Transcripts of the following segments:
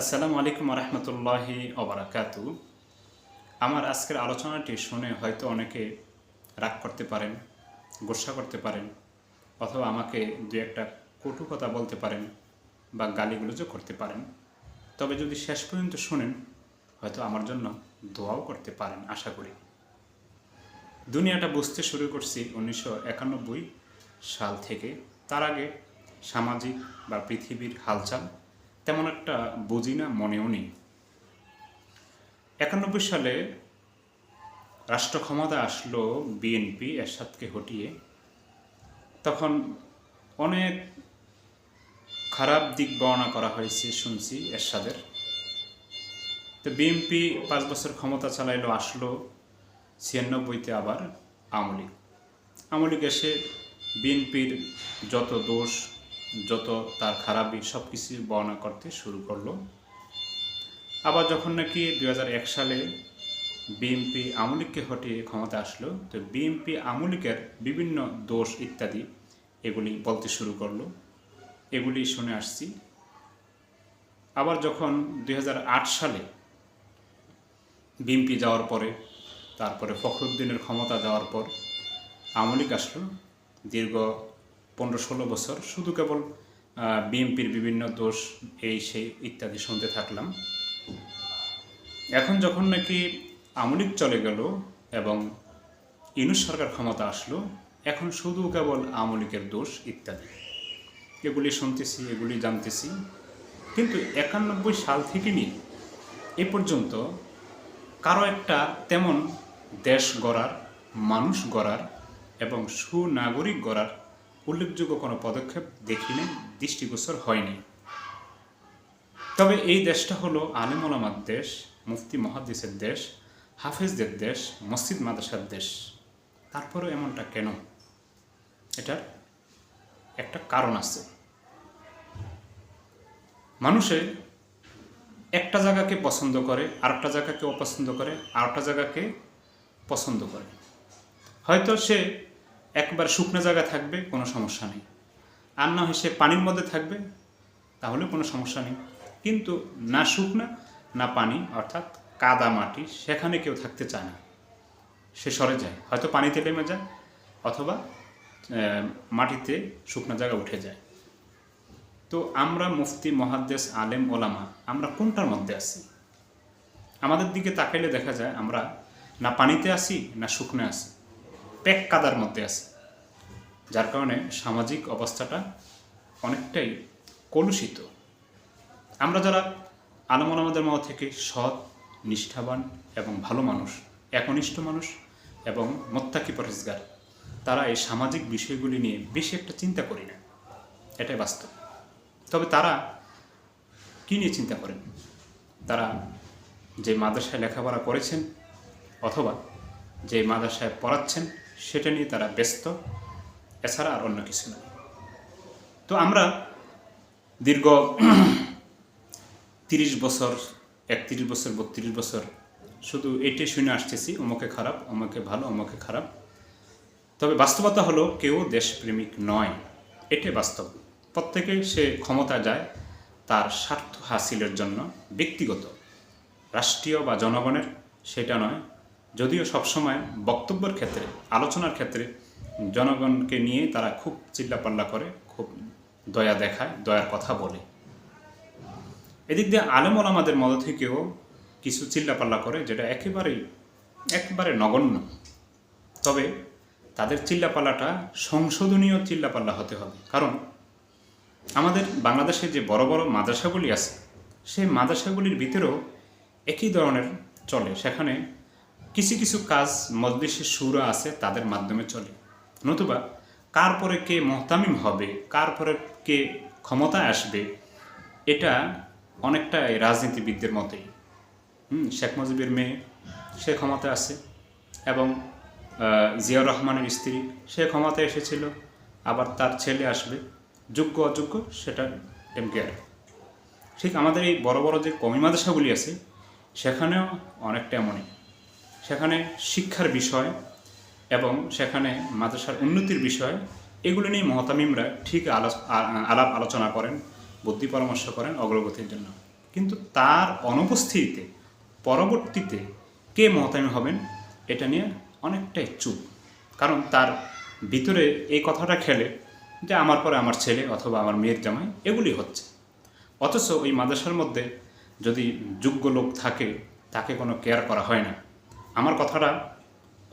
আসসালামু আলাইকুম রহমতুল্লাহি অবরাকাতু আমার আজকের আলোচনাটি শুনে হয়তো অনেকে রাগ করতে পারেন, গোসা করতে পারেন, অথবা আমাকে দু একটা কটু কথা বলতে পারেন বা গালিগুলোজও করতে পারেন। তবে যদি শেষ পর্যন্ত শুনেন, হয়তো আমার জন্য দোয়াও করতে পারেন, আশা করি। দুনিয়াটা বুঝতে শুরু করছি উনিশশো একানব্বই সাল থেকে। তার আগে সামাজিক বা পৃথিবীর হালচাল তেমন একটা বুঝি না, মনেও নেই। একানব্বই সালে রাষ্ট্র ক্ষমতা আসলো বিএনপি এরশাদকে হটিয়ে। তখন অনেক খারাপ দিক বর্ণনা করা হয়েছে শুনছি এরশাদের। তো বিএনপি পাঁচ বছর ক্ষমতা চালাইলো, আসলো ছিয়ানব্বইতে আবার আমলিক আমলিক এসে বিএনপির যত দোষ যত তার খারাপই সব কিছু বর্ণনা করতে শুরু করল। আবার যখন নাকি দু হাজার এক সালে বিএনপি আমলিককে হটিয়ে ক্ষমতা আসলো, তো বিএনপি আমলিকের বিভিন্ন দোষ ইত্যাদি এগুলি বলতে শুরু করল। এগুলি শুনে আসছি। আবার যখন দু হাজার আট সালে বিএনপি যাওয়ার পরে, তারপরে ফখরুদ্দিনের ক্ষমতা যাওয়ার পর আমলিক আসলো, দীর্ঘ পনেরো ষোলো বছর। শুধু কেবল বিএনপির বিভিন্ন দোষ, এই, সেই ইত্যাদি শুনতে থাকলাম। এখন যখন নাকি আমলিক চলে গেল এবং ইউনুস সরকার ক্ষমতা আসলো, এখন শুধু কেবল আমলিকের দোষ ইত্যাদি। এগুলি শুনতেছি, এগুলি জানতেছি। কিন্তু একানব্বই সাল থেকে নিয়ে এ পর্যন্ত কারও একটা তেমন দেশ গড়ার, মানুষ গড়ার এবং সুনাগরিক গড়ার উল্লেখযোগ্য কোনো পদক্ষেপ দেখিনি দৃষ্টিগোচর হয়নি। তবে এই দেশটা হলো আলেমলামার দেশ, মুফতি মহাদিসের দেশ, হাফেজদের দেশ, মসজিদ মাদ্রাসার দেশ। তারপরেও এমনটা কেন? এটার একটা কারণ আছে। মানুষে একটা জায়গাকে পছন্দ করে, আরেকটা জায়গাকে অপছন্দ করে, আরেকটা জায়গাকে পছন্দ করে। হয়তো সে একবার শুকনো জায়গা থাকবে, কোনো সমস্যা নেই। আর না হয় সে পানির মধ্যে থাকবে, তাহলে কোনো সমস্যা নেই। কিন্তু না শুকনা, না পানি, অর্থাৎ কাদা মাটি, সেখানে কেউ থাকতে চায় না। সে সরে যায়। হয়তো পানিতে নেমে যায়, অথবা মাটিতে শুকনো জায়গা উঠে যায়। তো আমরা মুফতি, মহাদ্দেশ, আলেম, ওলামা, আমরা কোনটার মধ্যে আছি? আমাদের দিকে তাকাইলে দেখা যায় আমরা না পানিতে আসি না শুকনো আসি প্যাক কাদার মধ্যে আছে। যার কারণে সামাজিক অবস্থাটা অনেকটাই কলুষিত। আমরা যারা আলমন আমাদের মধ্যে থেকে সৎ, নিষ্ঠাবান এবং ভালো মানুষ, একনিষ্ঠ মানুষ এবং মোত্তাকি পরেজগার তারা এই সামাজিক বিষয়গুলি নিয়ে বেশি একটা চিন্তা করি না। এটাই বাস্তব। তবে তারা কী নিয়ে চিন্তা করেন? তারা যে মাদ্রাসায় লেখাপড়া করেছেন অথবা যে মাদ্রাসায় পড়াচ্ছেন সেটা নিয়ে তারা ব্যস্ত, এছাড়া আর অন্য কিছু নয় তো আমরা দীর্ঘ তিরিশ বছর, একত্রিশ বছর, বত্রিশ বছর শুধু এটাই শুনে আসতেছি, অমুকে খারাপ, অমুকে ভালো, অমুকে খারাপ। তবে বাস্তবতা হলো কেউ দেশপ্রেমিক নয়, এটাই বাস্তব। প্রত্যেকে সে ক্ষমতা যায় তার স্বার্থ হাসিলের জন্য, ব্যক্তিগত, রাষ্ট্রীয় বা জনগণের, সেটা নয়। যদিও সবসময় বক্তব্যের ক্ষেত্রে, আলোচনার ক্ষেত্রে জনগণকে নিয়ে তারা খুব চিল্লাপাল্লা করে, খুব দয়া দেখায়, দয়ার কথা বলে। এদিক দিয়ে আলেমল আমাদের মধ্য থেকেও কিছু চিল্লাপাল্লা করে, যেটা একেবারেই, একবারে নগণ্য। তবে তাদের চিল্লাপাল্লাটা সংশোধনীয় চিল্লাপাল্লা হতে হবে। কারণ আমাদের বাংলাদেশে যে বড় বড় মাদ্রাসাগুলি আছে, সেই মাদ্রাসাগুলির ভিতরেও একই ধরনের চলে। সেখানে কিছু কিছু কাজ মজলিসের সুরা আছে, তাদের মাধ্যমে চলে। নতুবা, কার পরে কে মহতামিম হবে, কার পরে কে ক্ষমতায় আসবে, এটা অনেকটা রাজনীতিবিদদের মতেই। হুম, শেখ মুজিবের মেয়ে, সে ক্ষমতায় আছে এবং জিয়াউর রহমানের স্ত্রী, সে ক্ষমতায় এসেছিল, আবার তার ছেলে আসবে। যোগ্য, অযোগ্য, সেটা এমকেয়ার ঠিক আমাদের এই বড় বড় যে কমি মাদ্রাসাগুলি আছে, সেখানেও অনেকটা এমনই। সেখানে শিক্ষার বিষয় এবং সেখানে মাদ্রাসার উন্নতির বিষয়, এগুলো নিয়ে মহতামিমরা ঠিক আলাপ আলোচনা করেন, বুদ্ধি পরামর্শ করেন অগ্রগতির জন্য। কিন্তু তার অনুপস্থিতিতে, পরবর্তীতে কে মতায়ন হবেন, এটা নিয়ে অনেকটাই চুপ। কারণ তার ভিতরে এই কথাটা খেলে যে আমার পরে আমার ছেলে অথবা আমার মেয়ের জামাই, এগুলি হচ্ছে। অথচ ওই মাদ্রাসার মধ্যে যদি যোগ্য লোক থাকে, তাকে কোনো কেয়ার করা হয় না। আমার কথাটা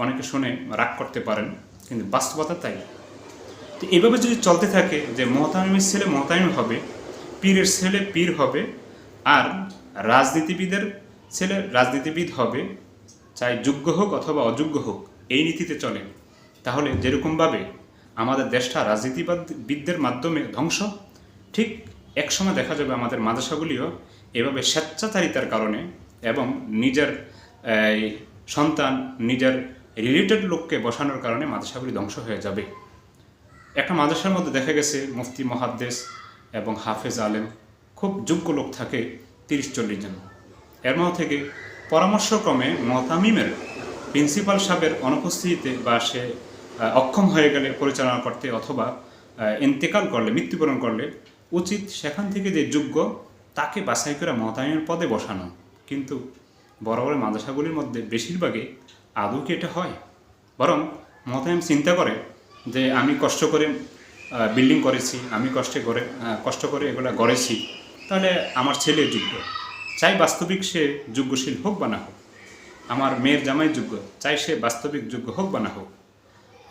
অনেকে শুনে রাগ করতে পারেন, কিন্তু বাস্তবতা তাই। তো এভাবে যদি চলতে থাকে যে মহতামিমের ছেলে মহতামিম হবে, পীরের ছেলে পীর হবে, আর রাজনীতিবিদের ছেলে রাজনীতিবিদ হবে, চাই যোগ্য হোক অথবা অযোগ্য হোক, এই নীতিতে চলে, তাহলে যেরকমভাবে আমাদের দেশটা রাজনীতিবিদদের মাধ্যমে ধ্বংস, ঠিক একসময় দেখা যাবে আমাদের মাদ্রাসাগুলিও এভাবে স্বেচ্ছাচারিতার কারণে এবং নিজের সন্তান নিজের রিলেটেড লোককে বসানোর কারণে মাদ্রাসাগুলি ধ্বংস হয়ে যাবে। একটা মাদ্রাসার মধ্যে দেখা গেছে, মুফতি মহাদ্দেশ এবং হাফেজ আলেম খুব যোগ্য লোক থাকে তিরিশ, চল্লিশ জন। এর মধ্যে থেকে পরামর্শক্রমে মতামিমের প্রিন্সিপাল সাহেবের অনুপস্থিতিতে বা সে অক্ষম হয়ে গেলে পরিচালনা করতে অথবা ইন্তেকাল করলে, মৃত্যুবরণ করলে উচিত সেখান থেকে যে যোগ্য তাকে বাছাই করে মতামিমের পদে বসানো। কিন্তু বড় বড় মাদ্রাসাগুলির মধ্যে বেশিরভাগই আদৌ কি এটা হয়। বরং মতায়ম চিন্তা করে যে আমি কষ্ট করে বিল্ডিং করেছি, আমি কষ্টে করে কষ্ট করে এগুলো গড়েছি, তাহলে আমার ছেলে যোগ্য। চাই বাস্তবিক সে যোগ্যশীল হোক বা না হোক, আমার মেয়ের জামাই যোগ্য, চাই সে বাস্তবিক যোগ্য হোক বা না হোক,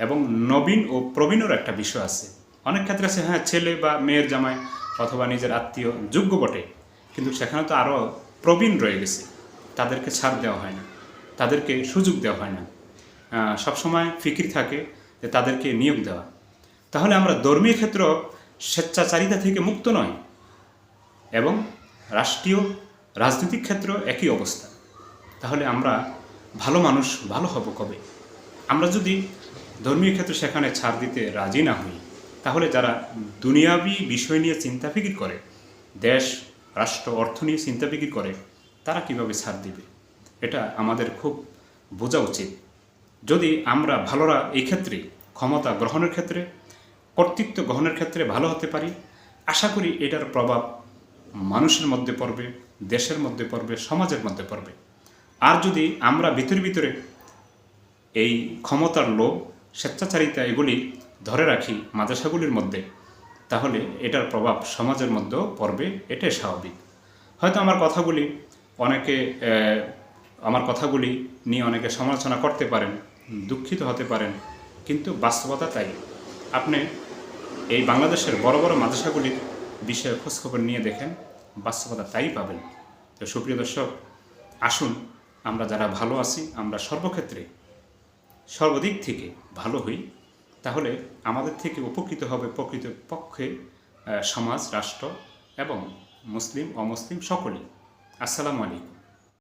এবং নবীন ও প্রবীণের একটা বিষয় আছে। অনেক ক্ষেত্রে আছে হ্যাঁ ছেলে বা মেয়ের জামাই অথবা নিজের আত্মীয় যোগ্য বটে, কিন্তু সেখানে তো আরও প্রবীণ রয়ে গেছে। তাদেরকে ছাড় দেওয়া হয় না, তাদেরকে সুযোগ দেওয়া হয় না। সবসময় ফিকির থাকে যে তাদেরকে নিয়োগ দেওয়া। তাহলে আমরা ধর্মীয় ক্ষেত্র স্বেচ্ছাচারিতা থেকে মুক্ত নয়, এবং রাষ্ট্রীয় রাজনৈতিক ক্ষেত্র একই অবস্থা। তাহলে আমরা ভালো মানুষ ভালো হব কবে? আমরা যদি ধর্মীয় ক্ষেত্রে সেখানে ছাড় দিতে রাজি না হই, তাহলে যারা দুনিয়াবি বিষয় নিয়ে চিন্তা ফিকির করে, দেশ, রাষ্ট্র, অর্থ নিয়ে চিন্তা ফিকির করে তারা কীভাবে ছাড় দিবে? এটা আমাদের খুব বোঝা উচিত। যদি আমরা ভালোরা এই ক্ষেত্রে, ক্ষমতা গ্রহণের ক্ষেত্রে, কর্তৃত্ব গ্রহণের ক্ষেত্রে ভালো হতে পারি, আশা করি এটার প্রভাব মানুষের মধ্যে পড়বে, দেশের মধ্যে পড়বে, সমাজের মধ্যে পড়বে। আর যদি আমরা ভিতরে ভিতরে এই ক্ষমতার লোভ, স্বেচ্ছাচারিতা এগুলি ধরে রাখি মাদ্রাসাগুলির মধ্যে, তাহলে এটার প্রভাব সমাজের মধ্যেও পড়বে, এটাই স্বাভাবিক। হয়তো আমার কথাগুলি অনেকে আমার কথাগুলি নিয়ে অনেকে সমালোচনা করতে পারেন, দুঃখিত হতে পারেন, কিন্তু বাস্তবতা তাই। আপনি এই বাংলাদেশের বড় বড় মাদ্রাসাগুলির বিষয়ে খোঁজখবর নিয়ে দেখেন, বাস্তবতা তাই পাবেন। তো সুপ্রিয় দর্শক, আসুন আমরা যারা ভালো আছি, আমরা সর্বক্ষেত্রে সর্বদিক থেকে ভালো হই। তাহলে আমাদের থেকে উপকৃত হবে প্রকৃত পক্ষে সমাজ, রাষ্ট্র এবং মুসলিম, অমুসলিম সকলেই। আসসালামু আলাইকুম।